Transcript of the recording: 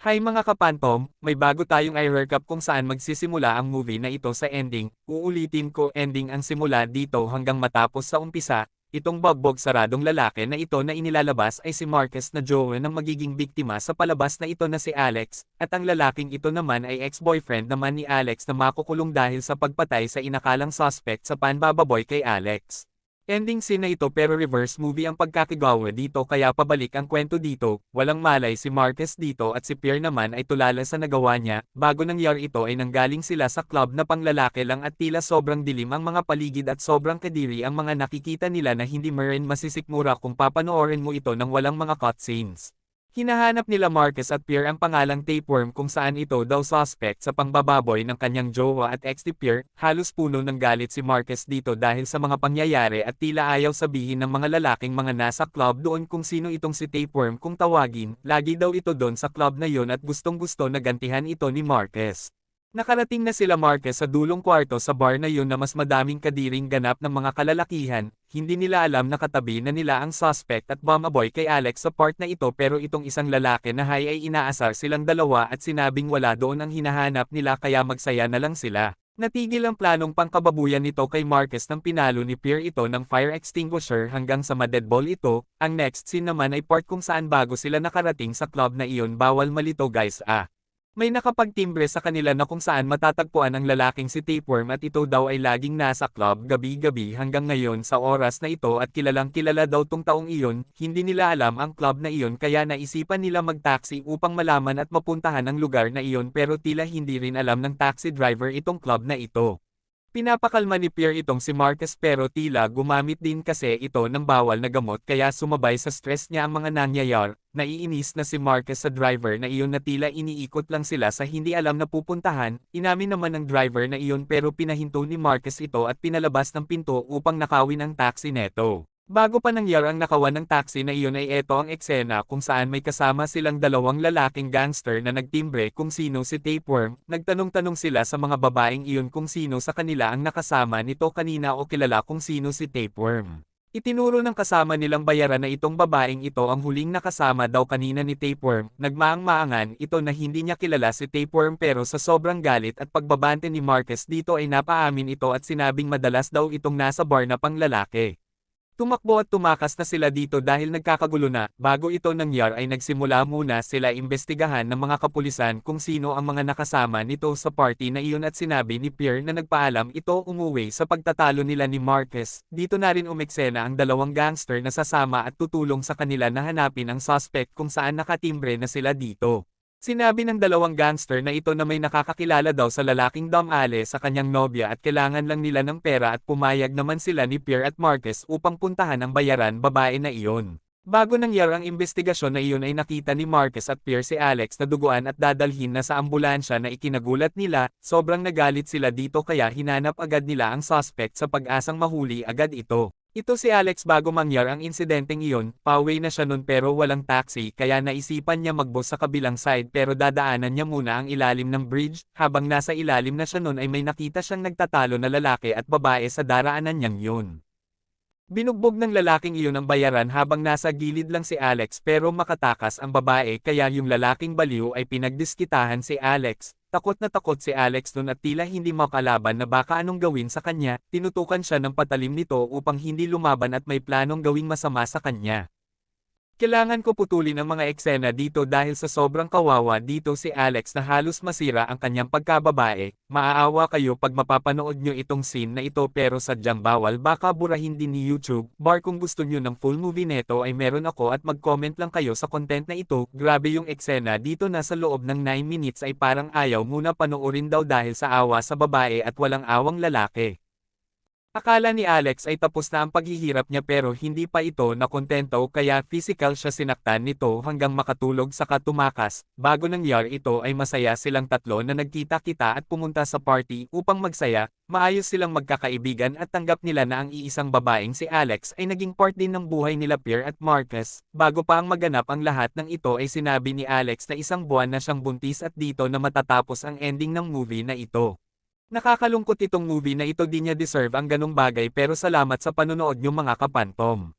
Hi mga kapantom, may bago tayong i-recap kung saan magsisimula ang movie na ito sa ending. Uulitin ko ending ang simula dito hanggang matapos sa umpisa. Itong bagbog saradong lalaki na ito na inilalabas ay si Marcus na Joe ng magiging biktima sa palabas na ito na si Alex, at ang lalaking ito naman ay ex-boyfriend naman ni Alex na makukulong dahil sa pagpatay sa inakalang suspect sa panbababoy kay Alex. Ending scene na ito pero reverse movie ang pagkakigawa dito kaya pabalik ang kwento dito, walang malay si Marquez dito at si Pierre naman ay tulala sa nagawa niya, bago nangyari ito ay nanggaling sila sa club na panglalaki lang at tila sobrang dilim ang mga paligid at sobrang kadiri ang mga nakikita nila na hindi mo rin masisikmura kung papanoorin mo ito ng walang mga cutscenes. Hinahanap nila Marcus at Pierre ang pangalang tapeworm kung saan ito daw suspect sa pangbababoy ng kanyang jowa at ex ni Pierre, halos puno ng galit si Marcus dito dahil sa mga pangyayari at tila ayaw sabihin ng mga lalaking mga nasa club doon kung sino itong si tapeworm kung tawagin, lagi daw ito doon sa club na yon at gustong gusto na gantihan ito ni Marcus. Nakarating na sila Marquez sa dulong kwarto sa bar na yun na mas madaming kadiring ganap ng mga kalalakihan, hindi nila alam na katabi na nila ang suspect at bumaboy kay Alex sa part na ito pero itong isang lalaki na hay ay inaasar silang dalawa at sinabing wala doon ang hinahanap nila kaya magsaya na lang sila. Natigil ang planong pangkababuyan nito kay Marcus nang pinalo ni Pierre ito ng fire extinguisher hanggang sa madeadball ito, ang next scene naman ay part kung saan bago sila nakarating sa club na iyon bawal malito guys ah. May nakapagtimbre sa kanila na kung saan matatagpuan ang lalaking si Tapeworm at ito daw ay laging nasa club gabi-gabi hanggang ngayon sa oras na ito at kilalang kilala daw tong taong iyon, hindi nila alam ang club na iyon kaya naisipan nila mag-taxi upang malaman at mapuntahan ang lugar na iyon pero tila hindi rin alam ng taxi driver itong club na ito. Pinapakalma ni Pierre itong si Marcus pero tila gumamit din kasi ito ng bawal na gamot kaya sumabay sa stress niya ang mga nangyayar, naiinis na si Marcus sa driver na iyon na tila iniikot lang sila sa hindi alam na pupuntahan, inamin naman ng driver na iyon pero pinahinto ni Marcus ito at pinalabas ng pinto upang nakawin ang taxi neto. Bago pa nangyari ang nakawan ng taxi na iyon ay eto ang eksena kung saan may kasama silang dalawang lalaking gangster na nagtimbre kung sino si Tapeworm, nagtanong-tanong sila sa mga babaeng iyon kung sino sa kanila ang nakasama nito kanina o kilala kung sino si Tapeworm. Itinuro ng kasama nilang bayaran na itong babaeng ito ang huling nakasama daw kanina ni Tapeworm, nagmaang-maangan ito na hindi niya kilala si Tapeworm pero sa sobrang galit at pagbabante ni Marcus dito ay napaamin ito at sinabing madalas daw itong nasa bar na panglalaki. Tumakbo at tumakas na sila dito dahil nagkakagulo na, bago ito nangyari ay nagsimula muna sila imbestigahan ng mga kapulisan kung sino ang mga nakasama nito sa party na iyon at sinabi ni Pierre na nagpaalam ito umuwi sa pagtatalo nila ni Marcus. Dito na rin umeksena ang dalawang gangster na sasama at tutulong sa kanila na hanapin ang suspect kung saan nakatimbre na sila dito. Sinabi ng dalawang gangster na ito na may nakakakilala daw sa lalaking Dom Ale sa kanyang nobya at kailangan lang nila ng pera at pumayag naman sila ni Pierre at Marcus upang puntahan ang bayaran babae na iyon. Bago nangyari ang investigasyon na iyon ay nakita ni Marcus at Pierre si Alex na duguan at dadalhin na sa ambulansya na ikinagulat nila, sobrang nagalit sila dito kaya hinanap agad nila ang suspect sa pag-asang mahuli agad ito. Ito si Alex bago mangyar ang insidenteng iyon, pauwi na siya nun pero walang taxi kaya naisipan niya magbos sa kabilang side pero dadaanan niya muna ang ilalim ng bridge, habang nasa ilalim na siya nun ay may nakita siyang nagtatalo na lalaki at babae sa daraanan niyang yun. Binugbog ng lalaking iyon ang bayaran habang nasa gilid lang si Alex pero makatakas ang babae kaya yung lalaking baliw ay pinagdiskitahan si Alex. Takot na takot si Alex nun at tila hindi makalaban na baka anong gawin sa kanya, tinutukan siya ng patalim nito upang hindi lumaban at may planong gawing masama sa kanya. Kailangan ko putulin ang mga eksena dito dahil sa sobrang kawawa dito si Alex na halos masira ang kanyang pagkababae, maaawa kayo pag mapapanood nyo itong scene na ito pero sadyang bawal. Baka burahin din ni YouTube, bar kung gusto nyo ng full movie neto ay meron ako at mag-comment lang kayo sa content na ito, grabe yung eksena dito na sa loob ng 9 minutes ay parang ayaw muna panoorin daw dahil sa awa sa babae at walang awang lalaki. Akala ni Alex ay tapos na ang paghihirap niya pero hindi pa ito nakontento kaya physical siya sinaktan nito hanggang makatulog sa katumakas. Bago nangyari ito ay masaya silang tatlo na nagkita-kita at pumunta sa party upang magsaya, maayos silang magkakaibigan at tanggap nila na ang iisang babaeng si Alex ay naging part din ng buhay nila Pierre at Marcus. Bago pa ang maganap ang lahat ng ito ay sinabi ni Alex na isang buwan na siyang buntis at dito na matatapos ang ending ng movie na ito. Nakakalungkot itong movie na ito di niya deserve ang ganong bagay pero salamat sa panonood niyo mga kapantom.